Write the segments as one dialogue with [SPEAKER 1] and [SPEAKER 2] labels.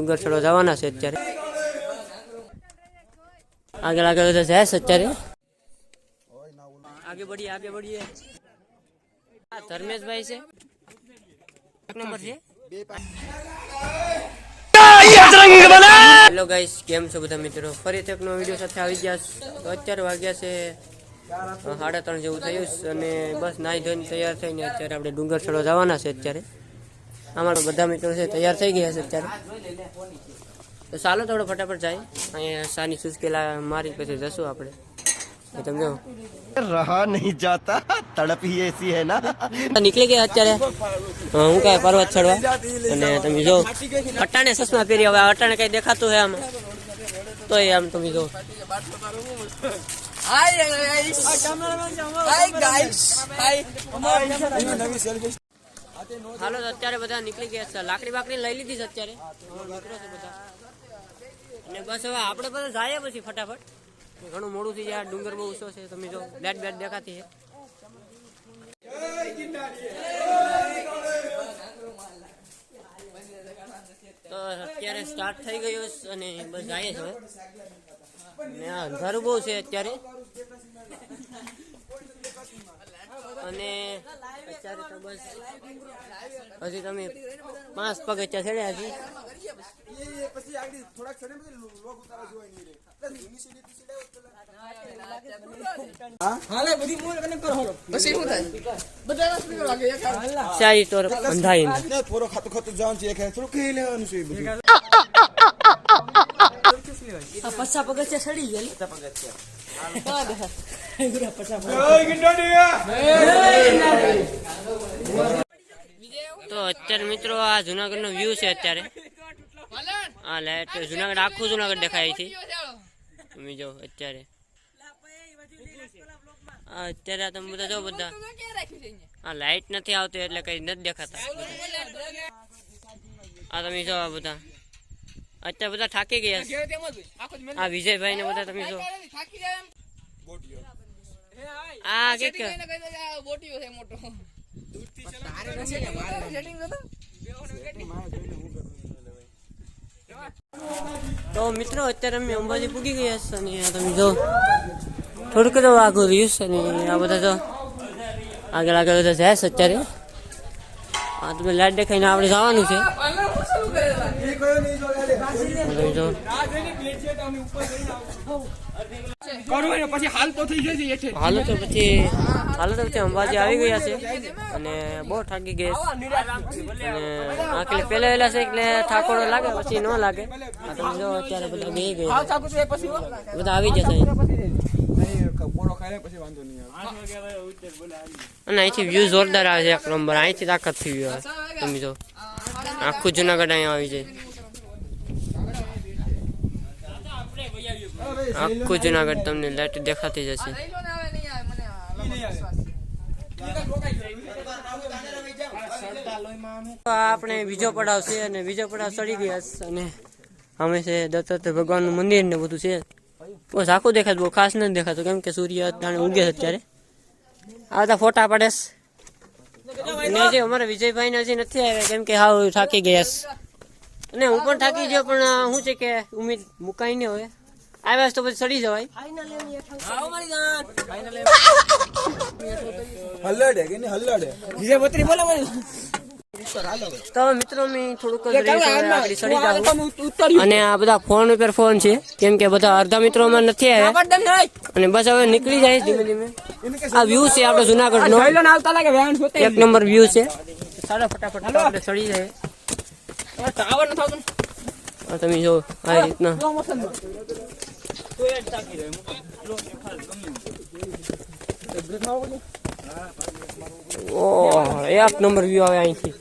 [SPEAKER 1] ડુંગર ચડો જવાના છે અત્યારે. આગળ આગળ તો જાય છે અત્યારે. આગે બઢીએ આગે બઢીએ આ ધર્મેશભાઈ છે. એક નંબર છે. હેલો ગાઈસ કેમ છો બધા મિત્રો? ફરીથી એક નવો વીડિયો સાથે આવી ગયા અત્યારે વાગ્યા છે સાડા ત્રણ જેવું થયું અને બસ નાહી ધોઈને તૈયાર થઈને અત્યારે આપણે ડુંગર ચડવા જવાના છે અત્યારે. અમારા બધા મિત્રો છે તૈયાર થઈ ગયા છે અત્યારે તો ચાલો થોડો ફટાફટ જાય અહીંયા સાની સુસ્કેલા મારી પછી જશું આપણે
[SPEAKER 2] સમજો રહા નહીં જાતા તડપ હી ના
[SPEAKER 1] નીકળી ગયા અત્યારે હું કાંઈ પર્વત ચડવા અને તમે જો અટાણે સસમા પહેરી હવે અટાણે કઈ દેખાતું હે આમાં તો એ તમે જો હાલો અત્યારે બધા નીકળી ગયા છે. લાકડી બાકડી લઈ લીધી છે અત્યારે. બધા. અને બસ હવે આપણે બધા જાય પછી ફટાફટ. ઘણું મોડું થઈ જાય, ડુંગર બહુ ઊંચો છે, તમે જો, બેટ બેટ દેખાતી છે. તો અત્યારે સ્ટાર્ટ થઈ ગયો અને બસ જાય છે અંધારું બહુ છે અત્યારે. અને અત્યારે તો બસ હજી તમે પાંચ પગથિયા ચડ્યા અંધાઈ અંધાઈ.
[SPEAKER 3] થોડો ખાતું ખાતું જવાનું છે એક થોડું કહી લેવાનું છે બધું.
[SPEAKER 1] પચાસ પગથિયા ચડી ગયા તો અત્યારે મિત્રો આ જુનાગઢ નો વ્યૂ છે અત્યારે. આ લાઈટ જુનાગઢ આખું જુનાગઢ દેખાય છે તમે જો અત્યારે. આ અત્યારે આ તમે બધા જો બધા. આ લાઈટ નથી આવતી એટલે કઈ નથી દેખાતા. આ તમે જો આ બધા. અત્યારે બધા થાકી ગયા આ વિજયભાઈ ને બધા તમે જો. આ કે કે? તો મિત્રો અત્યારે અમે અંબાજી પૂગી ગયા છે અને તમે જો થોડુંક તો આગળ રહ્યું છે ને આ બધા તો આગળ આગળ બધા જાય છે અત્યારે. આ તમે લાઈટ દેખાઈને આપણે જવાનું છે. તમે જો.
[SPEAKER 3] પછી હાલ તો થઈ જશે એટલે
[SPEAKER 1] હાલો તો પછી હાલો તો પછી અંબાજી આવી ગયા છે. અને બહુ થાકી ગયા છે. અને આખલે પેલા વેલા છે એટલે થાકોડો લાગે, પછી ન લાગે. તમે જો અત્યારે બધા બે ગયા બધા આવી જશે અને અહીંથી વ્યૂ જોરદાર આવે છે એક નંબર અહીંથી તાકાત થઈ ગયો તમે જો. આખું જુનાગઢ અહીંયા આવી જાય. આખું જુનાગઢ તમને લાઈટ દેખાતી જશે તો આપણે બીજો પડાવ છે અને બીજો પડાવ ચડી ગયા અને અમે છે દત્તાત્રેય ભગવાનનું મંદિર ને બધું છે. બસ આખું દેખાતું બહુ ખાસ નથી દેખાતું, કેમ કે સૂર્ય અત્યારે ઉગે છે અત્યારે. આ બધા ફોટા પડે છે. અમારા વિજયભાઈ હજી નથી આવ્યા, કેમ કે હાવ થાકી ગયા અને હું પણ થાકી ગયો, પણ શું છે કે ઉમેદ મુકાઈ નહીં હવે આવ્યા તો પછી સડી જવાય.
[SPEAKER 3] હલ્લાડે કે નહીં હલ્લાડે?
[SPEAKER 1] તો મિત્રો મેં થોડુંક જ રહ્યું છે, હવે આગળ ચડી જાઉં. અને આ બધા ફોન ઉપર ફોન છે કેમ કે બધા અડધા મિત્રો નથી આવ્યા. અને બસ હવે નીકળી જાય ધીમે ધીમે. આ વ્યૂ છે આપણો જુનાગઢ નો એક નંબર વ્યૂ છે. ચાલો ફટાફટ આપણે ચડી જાય. તમે જો આ રીતના. ઓહ એક નંબર વ્યૂ આવે અહીંથી.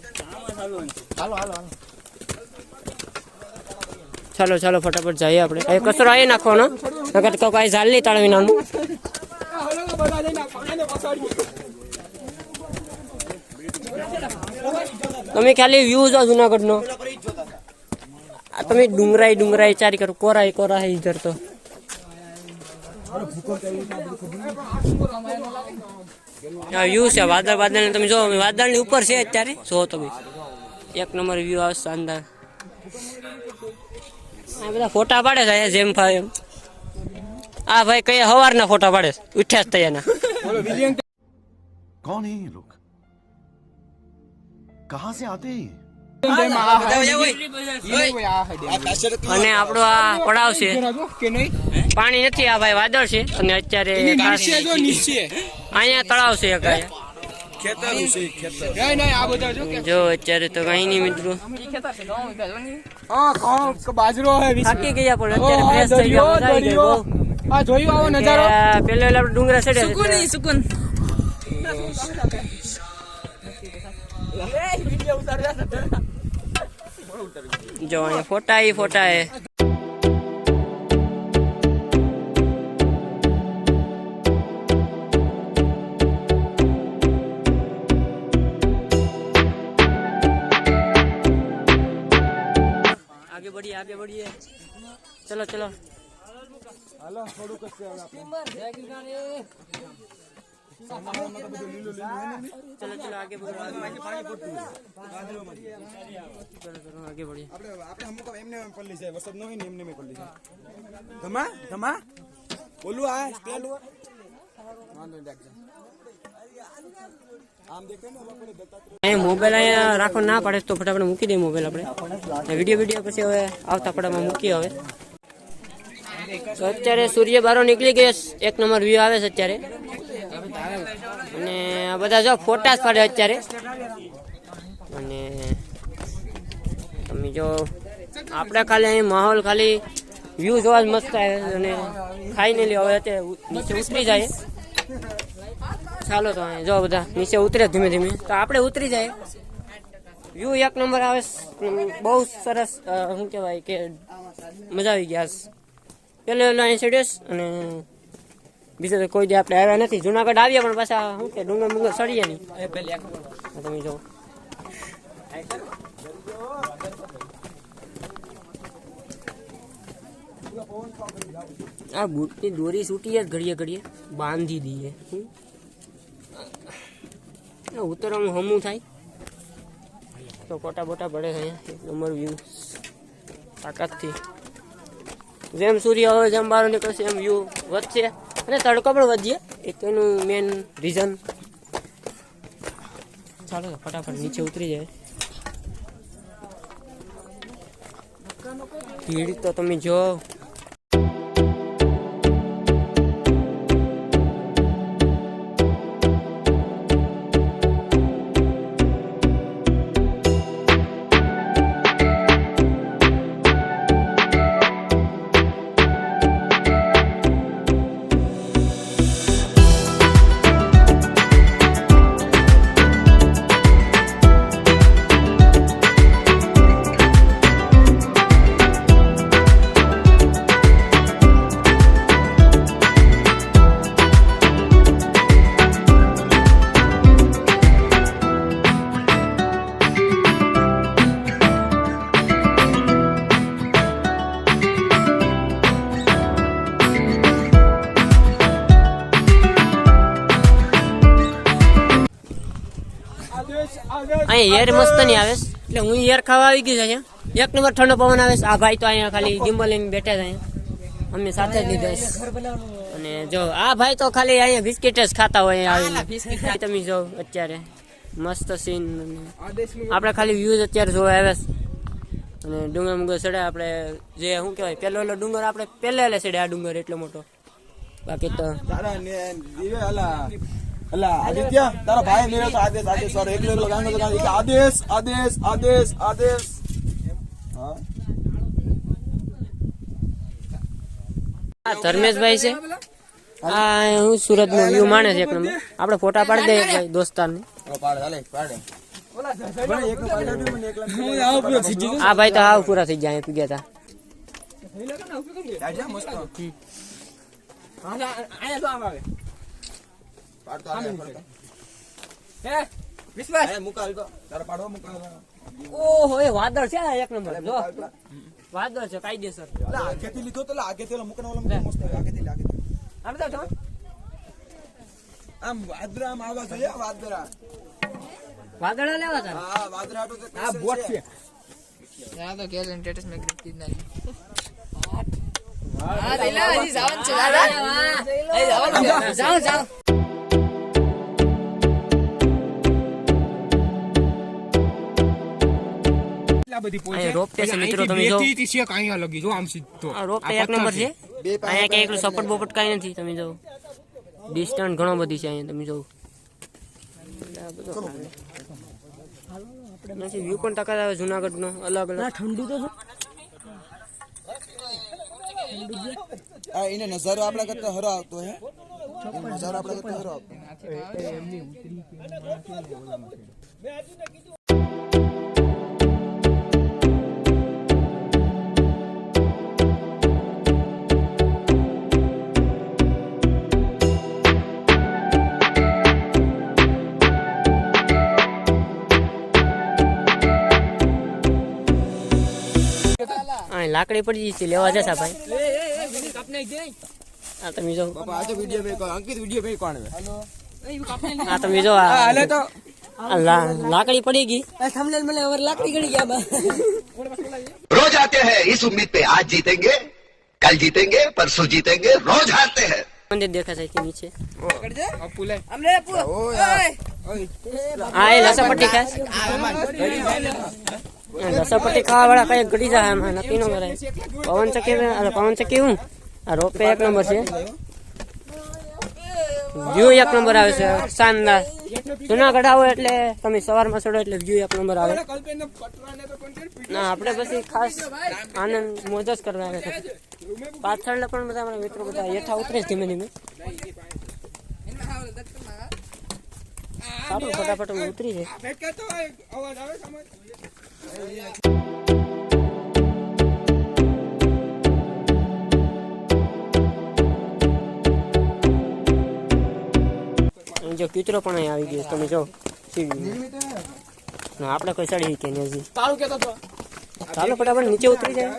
[SPEAKER 1] ચાલો ચાલો, ફટાફટ જઈએ આપણે. એ કચરો આવી નાખવાનો, નકર તો કાંઈ ઝાલ નહીં તાળવી નાનું. તમે ખાલી વ્યૂ જો જુનાગઢનો. તમે ડુંગરાઈ ડુંગરાઈ ચારી કરો કોરાય કોરાય ઇધર તો. વ્યૂ છે વાદળ વાદળ તમે જો વાદળની ઉપર છે અત્યારે. જો તમે. એક નંબર વ્યૂ આવશે શાનદાર આ બધા ફોટા પાડે છે જેમ ફાવે એમ. આ ભાઈ કઈ હવારના ફોટા પાડે ઉઠ્યા જ તૈયારના.
[SPEAKER 2] કોણ હે લોક કહા સે આતે હે
[SPEAKER 1] અને આપણો આ પડાવ છે. પાણી નથી આ ભાઈ વાદળ છે. અને અત્યારે અહીંયા તળાવ છે
[SPEAKER 3] જો
[SPEAKER 1] અત્યારે તો કઈ નહીં મિત્રો.
[SPEAKER 3] બાજરો
[SPEAKER 1] થાકી ગયા પણ અત્યારે ફ્રેશ થઈ ગયા.
[SPEAKER 3] આ જોયું આવો નજારો?
[SPEAKER 1] પેલે આપણે ડુંગરા ચડ્યા છે. એટલે જો અહીંયા ફોટા ઈ ફોટા હે आगे बढ़िए आगे बढ़िए चलो चलो
[SPEAKER 3] હાલો થોડુંક જ છે હવે આપણે.
[SPEAKER 1] चलो चलो आगे बढ़ो आगे चलो चलो आगे बढ़िए
[SPEAKER 3] આપણે આપણે અમુક એમને એમ પલ્લી છે વરસાદ ન હોય ને એમને એમ પલ્લી છે ધમા ધમા બોલું આ સ્ટેન્ડ વાંધો નહીં રાખજો આમ દેખે ને લોકોને દત્તાત્રેય
[SPEAKER 1] અહીંયા મોબાઈલ અહીંયા રાખો ના પડે તો ફટાફટ મૂકી દઈએ મોબાઈલ આપણે વિડીયો વિડીયો પછી હવે આવતા પડામાં મૂકીએ હવે તો અત્યારે સૂર્ય બારો નીકળી ગયો છે. એક નંબર વ્યૂ આવે છે અત્યારે અને આ બધા જો ફોટા જ પાડે અત્યારે. અને તમે જો, આપણે ખાલી અહીં માહોલ ખાલી વ્યૂ જોવા જ મસ્ત આવે અને લ્યો હવે અત્યારે નીચે ઉતરી જાય. ચાલો તો અહીં જો બધા નીચે ઉતરે ધીમે ધીમે. તો આપણે ઉતરી જાય. વ્યૂ એક નંબર આવે બહુ સરસ શું કહેવાય કે મજા આવી ગયા છે. પેલો પેલો અહીં ચડ્યો અને બીજો તો કોઈ દે આપણે આવ્યા નથી. જુનાગઢ આવ્યા પણ પાછા શું કે ડુંગર મુંગર સડીએ નહીં. તમે જો આ બૂટની દોરી છૂટી જ ઘડીએ ઘડીએ બાંધી દઈએ. ઉતરવાનું હમું થાય. તો કોટા બોટા પડે અહીંયા. એક નંબર વ્યૂ તાકાતથી. જેમ સૂર્ય હવે જેમ બહાર નીકળશે એમ વ્યૂ વધશે. અને તડકો પણ વધીએ. એક એનું મેન રીઝન ચાલો તો ફટાફટ નીચે ઉતરી જાય. ભીડ તો તમે જો મસ્ત નહીં આવે એટલે હું યાર ખાવા આવી છે અહીંયા. એક નંબર ઠંડો પવન આવે આ ભાઈ તો અહીંયા ખાલી ગિમ્બલ લઈને બેઠા છે અમે સાથે જ લીધા છે. અને જો, આ ભાઈ તો ખાલી અહીંયા બિસ્કિટ જ ખાતા હોય આવીને. તમે જો અત્યારે મસ્ત સીન આપણે ખાલી વ્યૂઝ અત્યારે જોવા આવે અને ડુંગર મુંગર ચડે, આપણે જે શું કહેવાય, પેલો પેલો ડુંગર આપણે પહેલે પહેલે ચડે આ ડુંગર એટલો મોટો. બાકી તો
[SPEAKER 3] તારા ને દિવે અલા અલા આદિત્ય તારા ભાઈ મેરે તો આદેશ આદેશ વાળો એકલો એકલો ગાંગો તો ગાંગો આદેશ આદેશ આદેશ આદેશ હા
[SPEAKER 1] આ ધર્મેશભાઈ છે આ હું સુરત નો વ્યૂ માણે છે એક નંબર આપણે ફોટા પાડી દઈએ ભાઈ દોસ્તારને
[SPEAKER 3] પાડે હાલે પાડે મને એકલો પાડે મને એકલા
[SPEAKER 1] આ ભાઈ તો હાવ પૂરા થઈ ગયા અહીંયા ગયા હતા
[SPEAKER 3] આજા મસ્ત આયા તો આમ આવે પાડતો હાલે પાડતો. હે વિશ્વાસ? હે મુકાલ તો. તારા પાડવા મુકાલ
[SPEAKER 1] ઓહો એ વાદળ છે આ એક નંબર. જો. વાદળ છે કાયદેસર.
[SPEAKER 3] લા આગેથી લીધો તો લા આગેથી ઓલા મુકના ઓલા મસ્ત આગેથી આગેથી આમ વાદરા આમ આવા જોઈએ વાદરા
[SPEAKER 1] વાદળા. લેવા હતા
[SPEAKER 3] હા વાદરા તો આ બોટ છે.
[SPEAKER 4] યા તો કેલ સ્ટેટસ મેં કરી નાખી હા દેલા હજી જવાનું છે. દાદા એ જવાનું છે બધી
[SPEAKER 1] અહીંયા રોપ છે મિત્રો તમે જો. આ રોપ એક નંબર છે. અહીંયા કે એકલું સપોર્ટ બોપટ કાંઈ નથી તમે જો. ડિસ્ટન્સ ઘણો બધી છે અહીંયા તમે જો. નથી વ્યૂ પણ ટકા આવે જુનાગઢનો અલગ અલગ. ઠંડુ તો
[SPEAKER 3] આ એને નજારો આપણા કરતા હરો આવતો હે. નજારો આપણા કરતા હરો આવતો.
[SPEAKER 1] અહીં લાકડી પડી છે લેવા જતા ભાઈ આ તમે જો
[SPEAKER 3] બાપા આજે વિડિયો મેં કોણ અંકિત વિડિયો મેં કોણ હે
[SPEAKER 1] આ તમે જો આ આ લા- લાકડી પડી ગઈ
[SPEAKER 2] रोज आते हैं इस उम्मीद पे आज जीतेंगे कल जीतेंगे परसों जीतेंगे रोज हारते हैं
[SPEAKER 1] મંદિર દેખાય છે નીચે
[SPEAKER 4] અમને પૂરો ઓય
[SPEAKER 1] હા એ લસણપટ્ટી ખાવા વાળા કઈ ઘડી જાય એમાં નક્કી ન કરાય. પવન ચક્કી પવન ચક્કી હું? આ રોપે એક નંબર છે. વ્યૂ એક નંબર આવે છે, શાનદાર. જુનાગઢ આવો એટલે તમે સવારમાં ચડો એટલે વ્યૂ એક નંબર આવે. ના, આપણે પછી ખાસ આનંદ, મોજ જ કરવા આવે છે. પાછળ પણ બધા મારા મિત્રો બધા હેઠા ઉતરે ધીમે ધીમે. સારું ફટાફટ ઉતરી જાય. જો કીચરો પણ આવી ગયો તમે જો. ના, આપણે કોઈ ચડી કે નહીં હજી.
[SPEAKER 3] તારું કેતો તો.
[SPEAKER 1] ચાલો ફટાફટ નીચે ઉતરી જાય.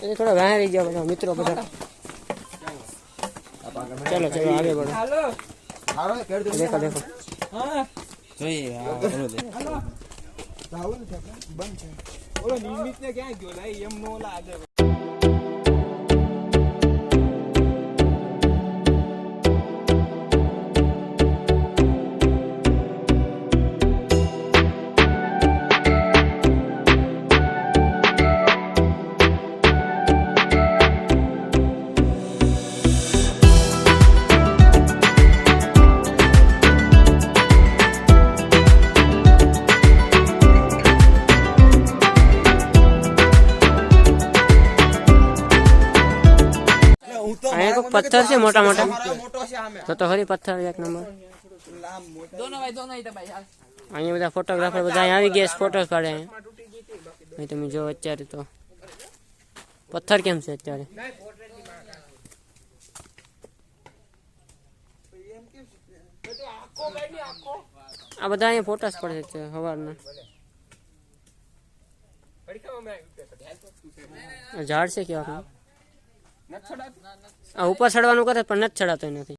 [SPEAKER 1] એટલે થોડા વાહ રહી ગયા બધા મિત્રો બધા. ચાલો ચાલો આગળ बढ़ो
[SPEAKER 3] હાલો. કેડ દે
[SPEAKER 1] દેખો દેખો.
[SPEAKER 3] રાહુલ બંધ છે. ઓલો નિમિત ને ક્યાં ગયો? લાઈ એમ નો લાગે હું તો
[SPEAKER 1] અહીંયા કોઈ પથ્થર છે મોટા મોટા
[SPEAKER 3] મોટો છે આમે
[SPEAKER 1] તો તો ખરી પથ્થર એક નંબર
[SPEAKER 3] લામ મોટો
[SPEAKER 4] દોનો ભાઈ દોનો ઈ ભાઈ હાલ
[SPEAKER 1] અહીંયા બધા ફોટોગ્રાફર બધા અહીંયા આવી ગયા ફોટોસ પાડે અહીંયા અહીં તમે જો અત્યારે તો પથ્થર કેમ છે અત્યારે આ બધા અહીંયા ફોટોસ પડે છે સવારના આ ઝાડ છે કેવા આ ઉપર ચડવાનું કરે પણ નથી ચડાતો નથી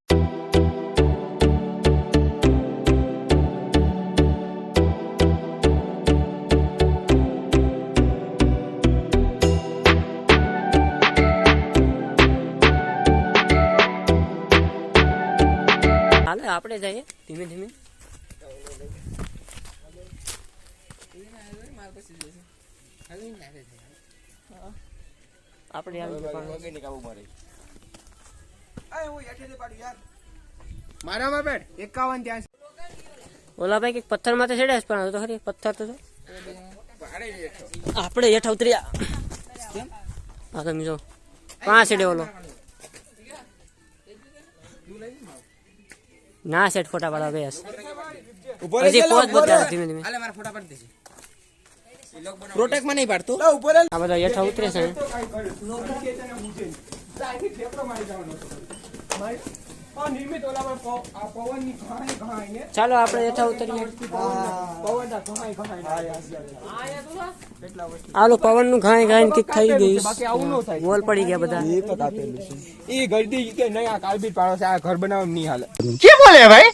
[SPEAKER 1] હાલે આપણે જઈએ ધીમે ધીમે. આપણે આવી
[SPEAKER 3] મારે આ હું હેઠે પાડ્યું યાર. મારામાં બેઠ. 51 ત્યાં
[SPEAKER 1] ઓલા ભાઈ કંઈક પથ્થર માથે ચડ્યા પણ તો ખરી પથ્થર તો છે. આપણે હેઠા ઉતર્યા. હા તમે જો. પાંચ સીડે ઓલો ના સેટ ફોટા પાડવા ગયા છે
[SPEAKER 3] ઉપર
[SPEAKER 1] હજી ધીમે ધીમે.
[SPEAKER 4] હાલે મારા ફોટા પાડી દેજે. પ્રોટેક્ટમાં નહીં પાડતો.
[SPEAKER 3] ઉપર
[SPEAKER 1] આ બધા હેઠા ઉતરે છે. ચાલો આપણે હેઠા ઉતરીએ આલો પવનનું ઘાય ઘાય કંઈક થઈ ગયું બોલ પડી ગયા બધા.
[SPEAKER 3] એ ગરદી કે નહીં આ કાલબી પાડો છે આ ઘર બનાવવા નહીં હાલે.
[SPEAKER 5] કે બોલે ભાઈ?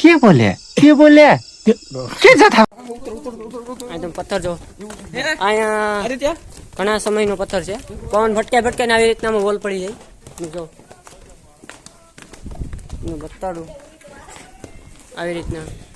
[SPEAKER 5] કે બોલે? કે બોલે? કે
[SPEAKER 1] જથા એકદમ પથ્થર જો અહીંયા ઘણા સમયનો પથ્થર છે. પવન ભટકે ભટકે ને આવી રીતના વોલ પડી જાય. જો બતાડું. આવી રીતના.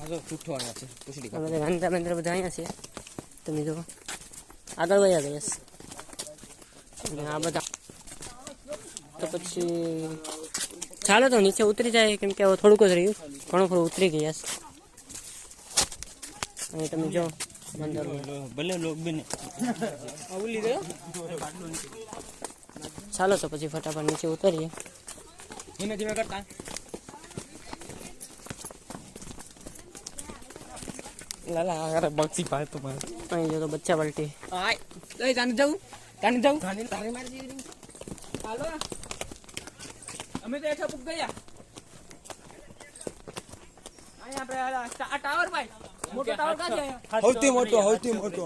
[SPEAKER 1] આ બધા બધા અહીંયા છે. તમે જો આગળ વયા ગયા અને આ બધા. તો પછી ચાલો તો નીચે ઉતરી જાય કેમ કે થોડુંક જ રહ્યું. ઘણું ખરું ઉતરી ગયા છે. અને તમે જો અંદર ચાલો તો પછી ફટાફટ નીચે ઉતરીએ. અહીં જો તો બચ્ચા પલટી
[SPEAKER 5] અમે તો એઠા પુગ ગયા. અહીંયા આપણે આ ટાવર ભાઈ. મોટો ટાવર કા છે અહીંયા?
[SPEAKER 3] સૌથી મોટો સૌથી મોટો.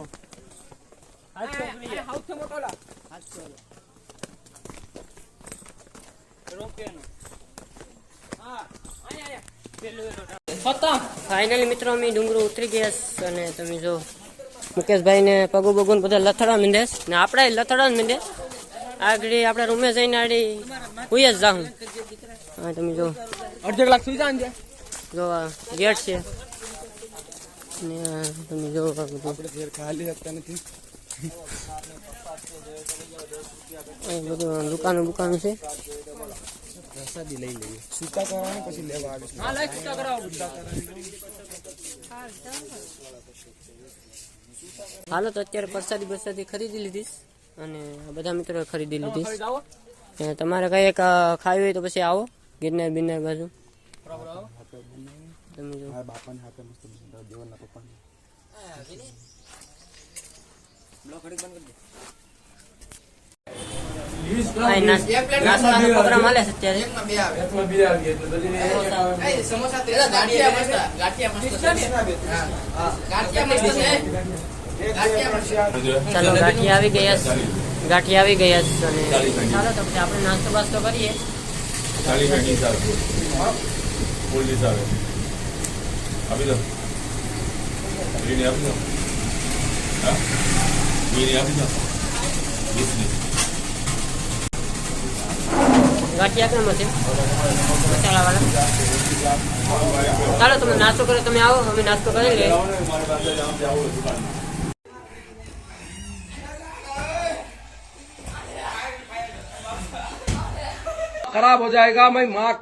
[SPEAKER 5] સૌથી મોટો. લા. હા, અહીંયા.
[SPEAKER 1] ફાઇનલી મિત્રો અમે ડુંગરો ઉતરી ગયા અને તમે જો મુકેશભાઈ ને પગુ બગુ બધા લથડા માંડે ને આપણે લથડા જ માંડે. આગળ આપણે રૂમે જઈને આડી હોઈએ જ જાઉં હા તમે જો.
[SPEAKER 5] અડધો કલાક સુઈ છે
[SPEAKER 1] જો આ ગેટ છે. ને તમે જો બધું.
[SPEAKER 3] ખાલી શકતા નથી.
[SPEAKER 1] બધું દુકાનો દુકાનો છે.
[SPEAKER 3] પ્રસાદી લઈ લઈએ. સૂકા કરવાની પછી લેવા આવીશું.
[SPEAKER 5] હા લઈ સૂકા કરાવો
[SPEAKER 1] હાલો તો અત્યારે પ્રસાદી પ્રસાદી ખરીદી લીધી અને બધા મિત્રોએ ખરીદી લીધી તમારે કઈ એક ખાવી હોય તો પછી આવો ગિરનાર બિરનાર બાજુ. તમે જો.
[SPEAKER 3] મારા બાપાને હાથે મસ્ત દેવલના પપ્પાને.
[SPEAKER 1] આ નાસ- નાસ્તાનો પ્રોગ્રામ હાલે છે અત્યારે ચાલો ગાંઠી આવી ગયા છે. ગાંઠી આવી ગયા છે અને ચાલો તો પછી આપણે નાસ્તો બાસ્તો કરીએ
[SPEAKER 6] ચાલી પેટી સારું પોલીસ આવે આપી દો બીડી આપી દો હા બીડી આપી દો
[SPEAKER 1] ગાંઠિયા કેમ છે મસાલા વાળા ચાલો તમે નાસ્તો કરો તમે આવો અમે નાસ્તો કરી લઈએ
[SPEAKER 6] મારી પાસે જામ જાવું દુકાન
[SPEAKER 5] खराब हो जाएगा मैं माँ